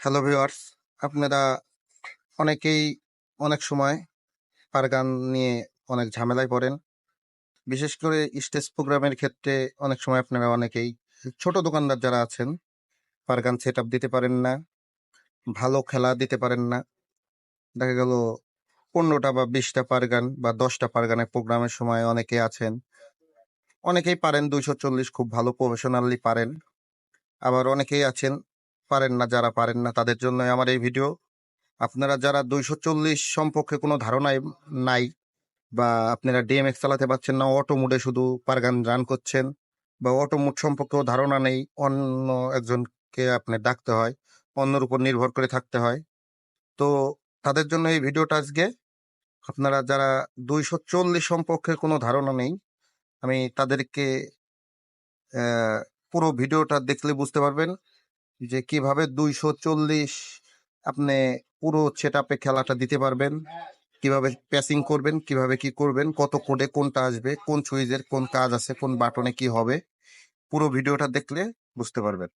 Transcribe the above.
Hello viewers আপনারা অনেকেই অনেক সময় পারগান নিয়ে অনেক ঝামেলায় পড়েন। বিশেষ করে স্টেজ প্রোগ্রামের ক্ষেত্রে অনেক সময় আপনারা অনেকেই ছোট দোকানদার যারা আছেন, পারগান সেট দিতে পারেন না, ভালো খেলা দিতে পারেন না। দেখা গেল পনেরোটা বা বিশটা পারগান বা দশটা পারগানের প্রোগ্রামের সময় অনেকে আছেন, অনেকেই পারেন দুইশো চল্লিশ খুব ভালো প্রফেশনালি পারেন। আবার অনেকেই আছেন পারেন না, যারা পারেন না, তাদের জন্য আমার এই ভিডিও। আপনারা যারা দুইশো চল্লিশ সম্পর্কে কোনো ধারণাই নাই বা আপনারা ডিএমএক্স চালাতে পারছেন না অটো মুডে শুধু পারগান রান করছেন বা অটো মুড সম্পর্কেও ধারণা নেই, অন্য একজনকে আপনি ডাকতে হয়, অন্যর উপর নির্ভর করে থাকতে হয়। তো তাদের জন্য এই ভিডিওটা আজকে। আপনারা যারা দুইশো চল্লিশ সম্পর্কে কোনো ধারণা নেই, আমি তাদেরকে পুরো ভিডিওটা দেখলে বুঝতে পারবেন। যে কীভাবে দুইশো চল্লিশ আপনি পুরো সেট আপে খেলাটা দিতে পারবেন, কীভাবে প্যাসিং করবেন, কীভাবে কি করবেন, কত কোডে কোনটা আসবে, কোন সুইচের কোন কাজ আছে, কোন বাটনে কি হবে, পুরো ভিডিওটা দেখলে বুঝতে পারবেন।